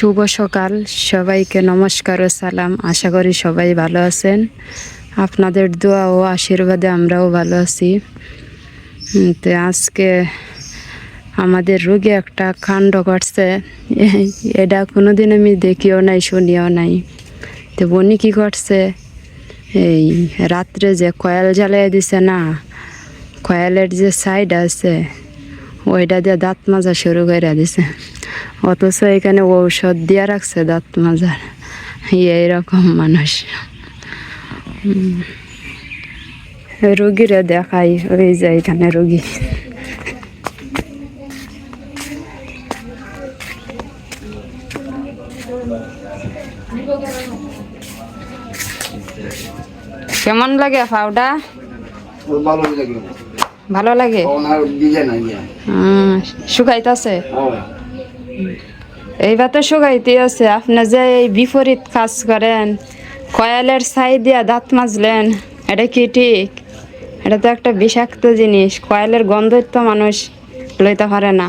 শুভ সকাল। সবাইকে নমস্কার ও সালাম। আশা করি সবাই ভালো আছেন। আপনাদের দোয়া ও আশীর্বাদে আমরাও ভালো আছি। তো আজকে আমাদের রোগে একটা কাণ্ড করছে এটা কোনোদিন আমি দেখিও নাই, শুনিও নাই। তো বনি কী করছে এই রাত্রে যে কয়েল জ্বালিয়ে দিছে না, কয়েলের যে সাইড আছে ওইটা দিয়ে দাঁত মাজা শুরু করে দিছে। অথচ এখানে ঔষধ দিয়ে রাখছে দাঁত মাজার। এইরকম মানুষ। রুগীরে দেখাই ওই যে এখানে রুগী। কেমন লাগে ফাউডা ভালো লাগে। ভালো লাগে? আইয়া এইবার তো শুকাইতে আছে। আপনি যে এই বিপরীত কাজ করেন কয়ালের ছাই দিয়া দাঁত মাজলেন এটা কি ঠিক? এটা তো একটা বিষাক্ত জিনিস কয়ালের গন্ধই তো মানুষ লইতে পারে না।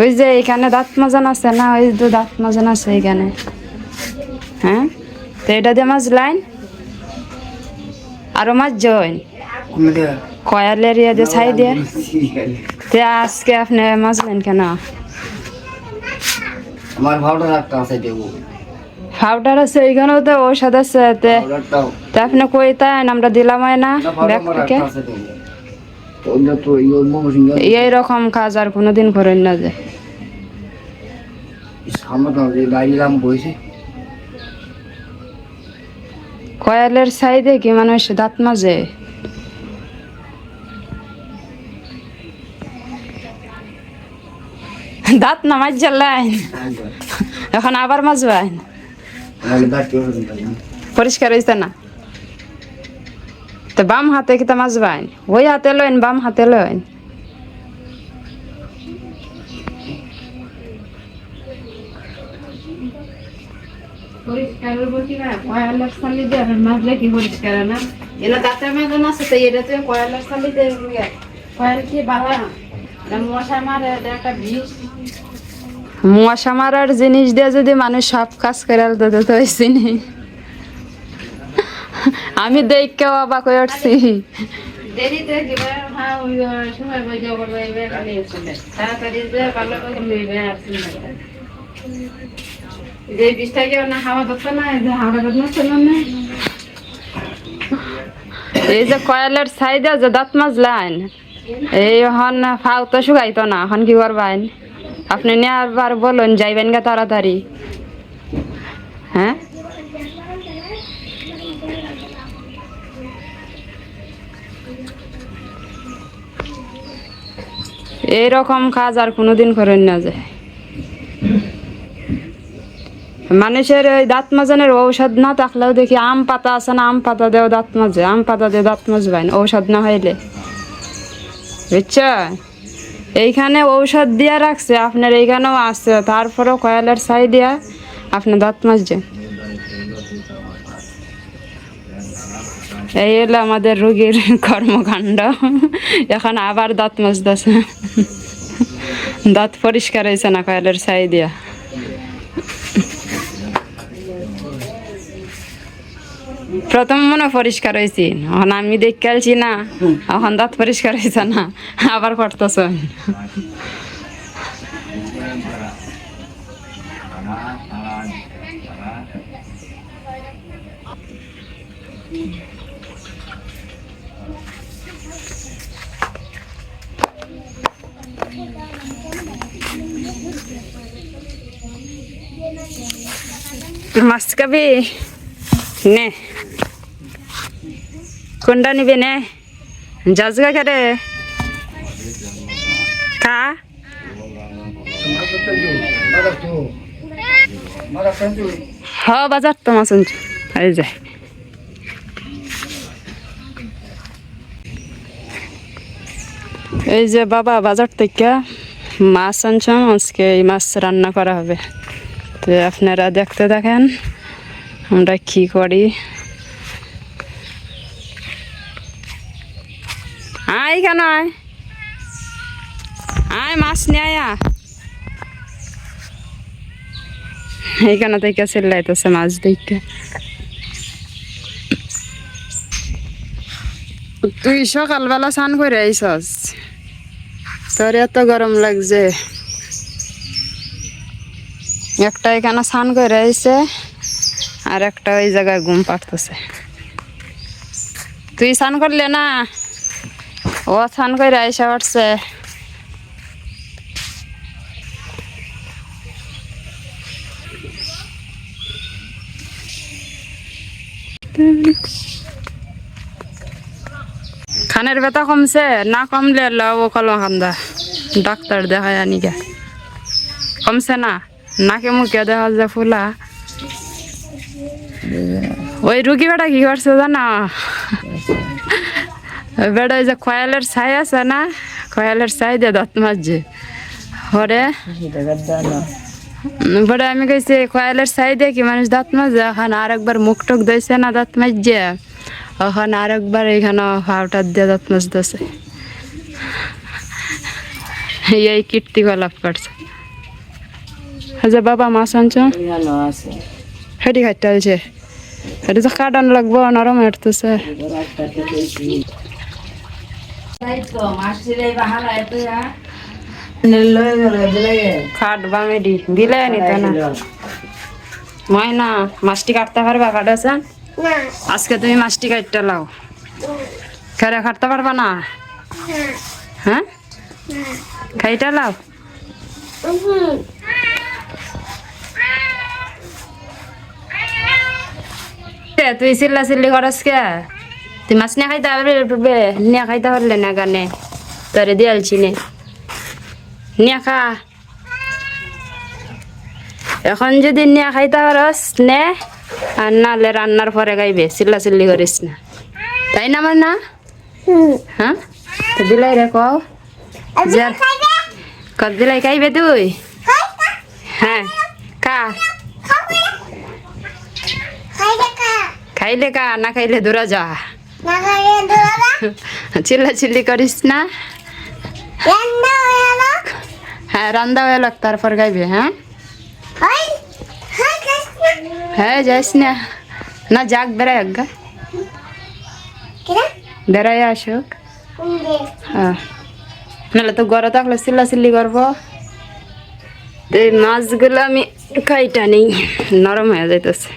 ওই যে এখানে দাঁত মাজান আছে না ওই তো দাঁত মাজান আছে এখানে। হ্যাঁ? তো এটা দিয়ে মাছ লাইন আরও মাছ জয়েন কয়ালের ইয়ে দিয়ে ছাই দিয়ে তে আজকে আপনি মাজলেন কেন? আমার ভাওটার একটা আছে দেবো পাউডার আছে এইখানেও তো ঔষধ আছে তে তে আপনি কই তাই আমরা দিলাম হয় না ব্যাগ থেকে। এইরকম কাজ আর কোনোদিন করেন না যে কয়ালের সাইডে কি মানুষ দাঁত মাজে? দাঁত না মাজ জ্বালাইন। এখন আবার মাজবাইন। নাহলে দাঁত কেউ হবে না পরিষ্কার হয়েছে না? তো বাম হাতে কিতা মাজবাইন? ওই হাতে লইন, বাম হাতে লইন। পরিষ্কার মশা মারার জিনিস দিয়ে যদি মানুষ সব কাজ করে দিতে তো হয়েছি নি। আমি দেখকেও অবাক হয়ে উঠছি। যে বিষটা কেউ না হাওয়া না না। এই যে কয়ালের সাইডে যে দাঁত মাজলাইন। এই এখন ফাও তো শুকাইতো না, এখন কি করবেন আপনি আবার বলুন, যাইবেন গা তাড়াতাড়ি। হ্যাঁ? এইরকম কাজ আর কোনোদিন করেন না যায় মানুষের ওই দাঁত মাজানের ঔষধ না থাকলেও দেখি আম পাতা আছে না, আম পাতা দেও দাঁত মাজে, আম পাতা দিয়ে দাঁত মাজবেন ঔষধ না হইলে। বুঝছ? এইখানে ঔষধ দিয়া রাখছে, আপনার এইখানেও আছে। তারপরেও কয়ালের ছাই দিয়া আপনি দাঁত মাজছে এই হলো আমাদের রোগীর কর্মকাণ্ড। এখন আবার দাঁত মাজতেছে। দাঁত পরিষ্কার হয়েছে না কয়ালের ছাই দিয়া? প্রথম মনে পরিষ্কার হয়েছি এখন আমি দেখতে আলছি না এখন দাঁত পরিষ্কার হয়েছে না আবার করতেছ। মাছ খাবি? নে। কোনটা নিবে নে? জাজগা করে কা হ, বাজার তো মাছ আনছি। এই যায় এই যে বাবা, বাজার থেকে মাছ আনছাম। আজকে এই মাছ রান্না করা হবে। তো আপনারা দেখতে দেখেন আমরা কি করি। আয় কেন আয়। আয়, মাছ নিয়ে আয়া এইখানে থেকে চিল্লাইতেছে মাছ দেখতে তুই সকালবেলা স্নান করে আইসস তোর এত গরম লাগছে। একটা এখানে স্নান করে আইসে আর একটা ওই জায়গায় ঘুম পাড়তেছে। তুই স্নান করলে না? ও স্নান করে আইসা পারছে খানের ব্যথা কমছে, না কমলে লব কলম খান্দা ডাক্তার দেখায় আনি কমছে না, নাকে মুখে দেখা যায় ফুলা। ওই রুগী বেটা কি করছে জানা? ওই যে খয়ালের ছাই আছে না খয়ালের ছাই দিয়ে দাঁত মারছে হরে? বড় আমি কইছি খয়ালের ছাই দিয়ে কি মানুষ দাঁত মাজে? এখন আর মুখ টুক দিয়েছে না দাঁত মাজছে? এখন আর একবার এখানে ফাউটার দিয়ে দাঁত মাজতেছে। এই কীর্তি গলাপ করছে। আচ্ছা বাবা, মাছ আনছ? হেঁটি খাইতে হেঁটি তো কাটান লাগবো, নরম হেঁটতেছে তাই তো মাসির এই বাহারা এত খাট বা মেডি দিলে নিতে না। ময়না মাছটি কাটতে পারবা কাটেছে আজকে তুমি মাছটি কাটতে লাও। খেরে কাটতে পারবা না? হ্যাঁ? খাইটা লাও? তুই চিল্লা চিল্লি করস কে? তুই মাছ নিয়ে খাইতে পারবে নিয়ে খাইতে পারলে না গানে তোরে দিয়ালছি নে নিয়ে খা এখন যদি নিয়ে খাইতে পারস নে আর নাহলে রান্নার পরে খাইবে চিল্লা চিল্লি করিস না তাই না আমার না হ্যাঁ দিলাই রে কও কত দিলাই খাইবে তুই হ্যাঁ কা খাইলে কা না খাইলে দূরা যা চিল্লা চিল্লি করিস না। হ্যাঁ রান্দা হয়ে লোক তারপর খাইবে হ্যাঁ? হ্যাঁ যাইস না। না, যাক, বেড়াই আজ্ঞা বেড়াই আসুক। হ্যাঁ। নাহলে তো গড়ে থাকলে চিল্লা চিল্লি করব। তো মাছগুলো আমি খাইটা নেই, নরম হয়ে যাইতেছে।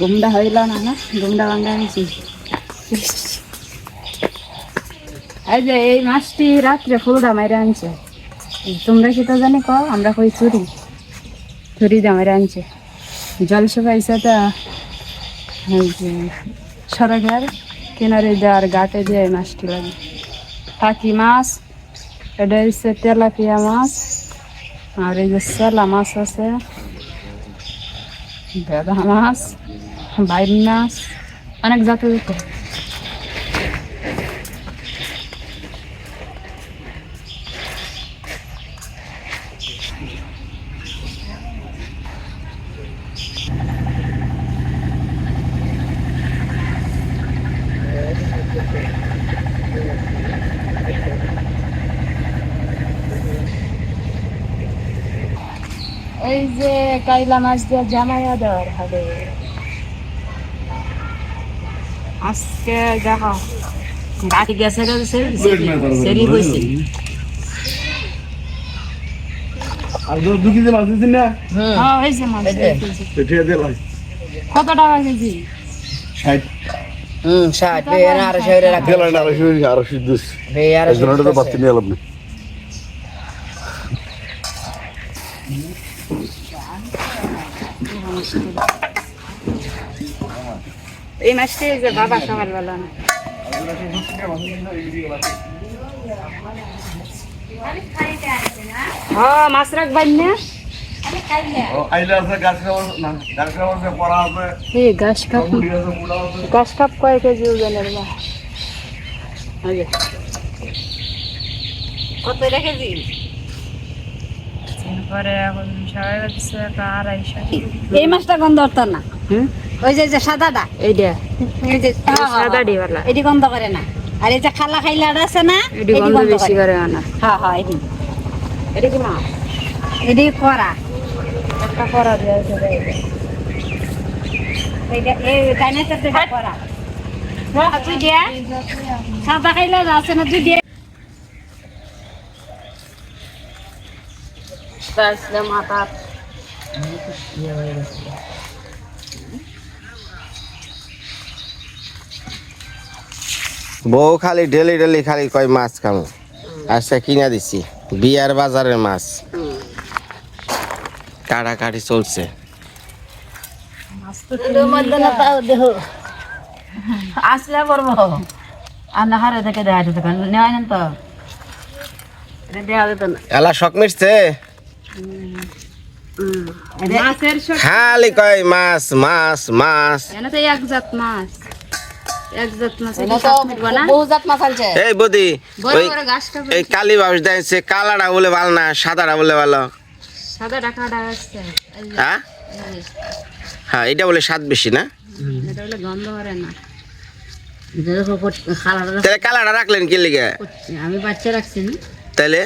গুমডা হইল না না গুমডা ভাঙ্গা আনছি এই যে এই মাছটি রাত্রে ফুলদা মাইরে আনছে তোমরা কি তো জানি কও আমরা কই চুরি চুরি দা মাইরে আনছে জল শুকাইছে তা সড়কের কিনারে দেওয়ার ঘাটে দিয়ে মাছটি লাগে টাকি মাছ এটা হচ্ছে তেলাপিয়া মাছ আর এই যে সেলা মাছ আছে ভেদা মাছ বাইর মাছ অনেক জাতের তো এই যে কাইলা মাছ দিয়ে জামাইয়া দেওয়ার হবে। আজকে দেখো গাড়ি গেছে সেরি না? হ্যাঁ হয়েছে লাই কত টাকা কেজি? ষাট। হুম ষাট। আড়াইশো না আড়াইশো আড়াইশো তো বাচ্চা নিয়ে এলাম না এই মাছটি এই যে বাবা সকালবেলা না। হ্যাঁ মাছ রাখবেন না? গাছ কাপ কয় কেজি ওজনের বা কত রেখেছি তারপরে এখন সবাই আড়াইশো এই মাছটা গন্ধ হতো না। হুম? ওই যে যে সাদাটা? এইটা। এই যে সাদা ডিওয়ালা এটি গন্ধ করে না। আর এই যে খালা খাইলাটা আছে না এটি গন্ধ বেশি করে। আনা হ্যাঁ হ্যাঁ এটি। এটা কি মাছ এটি করা একটা করা আছে এইটা এই ডাইনাসের যেটা করা তুই দিয়ে? সাদা খাইলা আছে না তুই দিয়ে? মাথা। বউ খালি ডেলি ডেলি খালি কয় মাছ খামু। আজকে কিনা দিছি বিয়ার বাজারের মাছ। কাটাকাটি চলছে। আসলে করব। আর না হারে থেকে দেওয়া যেত নেওয়া নেন তো। দেওয়া যেত না। এলা শখ মিটছে? খালি কয় মাছ মাছ মাছ। এক জাত মাছ। এই বদি এই কালি বাউস কালাটা বলে ভালো না সাদাটা বলে ভালো। হ্যাঁ? হ্যাঁ এটা বলে স্বাদ বেশি না? এটা বলে গন্ধ করে না। খালাটা তাহলে কালাটা রাখলেন কি লিগে? আমি বাচ্চা রাখছি তাহলে?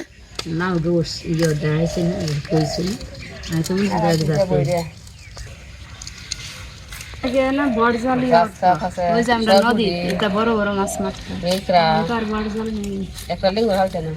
নাও দোষ ইয়ে দাঁড়াইছে না কইছে না। আমি তো আগে না বড় জালি ওই যে আমরা নদী এটা বড় বড় মাছ মারতাম একটা আর হালটা জাল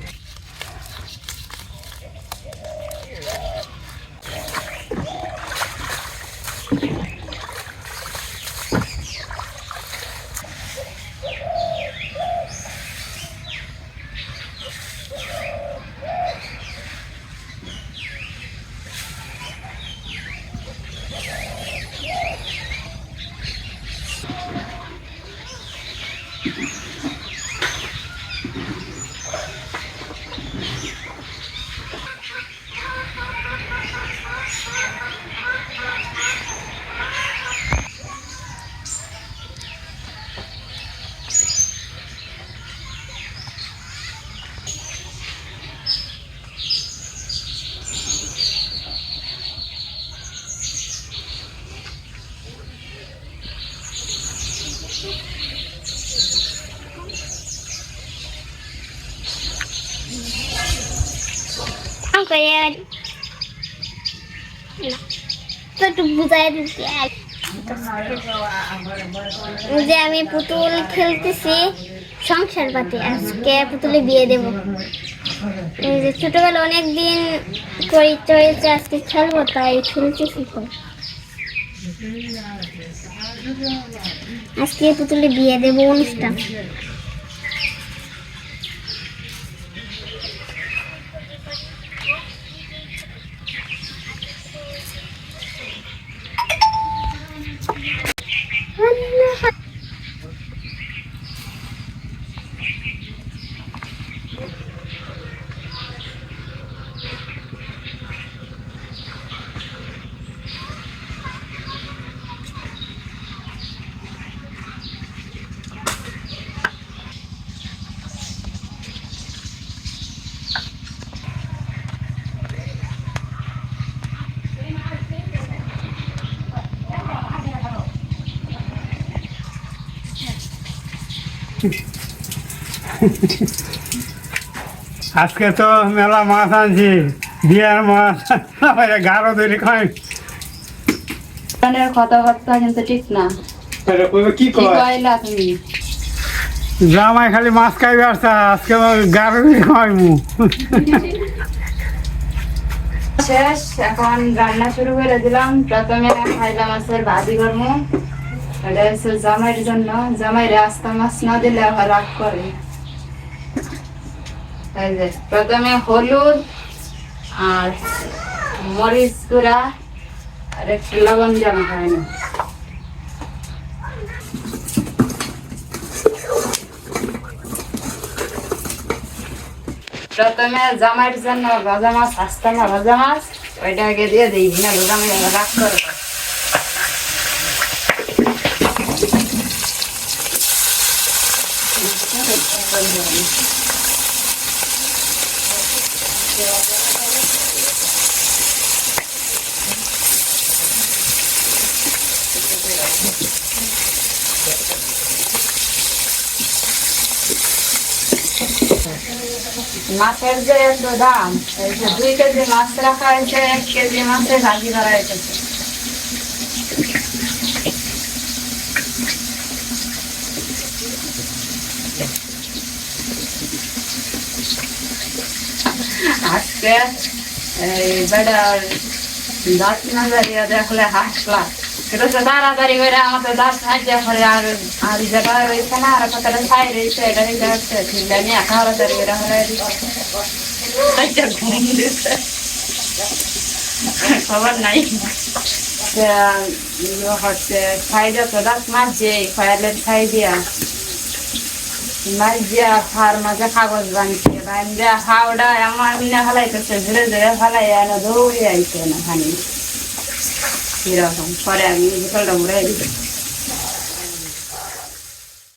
হালতে না একটু বুঝাই যে আমি পুতুল খেলতেছি, সংসার পাতি, আজকে পুতুলে বিয়ে দেব। যে ছোটবেলা অনেক দিন পরিচয় হয়েছে, আজকে খেলব, তাই খেলতেছি তো। আজকে পুতুলে বিয়ে দেব অনুষ্ঠান। আজকে তো মেলা মাছ আনছি বিয়ার মাছ। গাঢ় তৈরি খাই কথাবার্তা কিন্তু ঠিক না। কি তুমি? জামাই খালি মাছ খাইবে আসছে আজকে গাঢ় তৈরি খাইমু শেষ এখন রান্না শুরু করে দিলাম। প্রথমে খাইলা মাছের ভাজি করব। এটা হচ্ছে জামাইয়ের জন্য। জামাই রাস্তা মাছ না দিলে আবার রাগ করে। প্রথমে হলুদ আর মরিচ গুঁড়া আর একটু লবণ জামা খাইনি প্রথমে জামাইয়ের জন্য ভাজা মাছ আস্তা না ভাজা মাছ, ওইটা আগে দিয়ে দিই, না জামাই আবার রাগ করবে মাছের যে দাম দুই কেজি মাছ রাখা হয়েছে কেজি মাছের ভাজি করা হয়েছে। আজকে এই বেড়ার দাঁত না দাঁড়িয়ে দেখলে হাসলাম এটা তাড়াতাড়ি করে আমাদের দাঁত সাহায্য করে আর আর যেটা রয়েছে না আর কতটা ছাই রয়েছে এটা দিতে হচ্ছে ঠিক আছে একা তাড়াতাড়ি করে হলে দিচ্ছে ঘুম দিচ্ছে খবর নাই হচ্ছে ছাইটা তো দাঁত মারছে খয়ালের ছাই দিয়া দিয়া খাওয়ার মাঝে কাগজ বানছে বান্ধে খাওয়াটা এমন মিনা ফেলাইতেছে ধীরে ধীরে ফেলাই দৌড়ে আইছে না খানি এরকম পরে আমি বোতলটা মুড়াই দিচ্ছি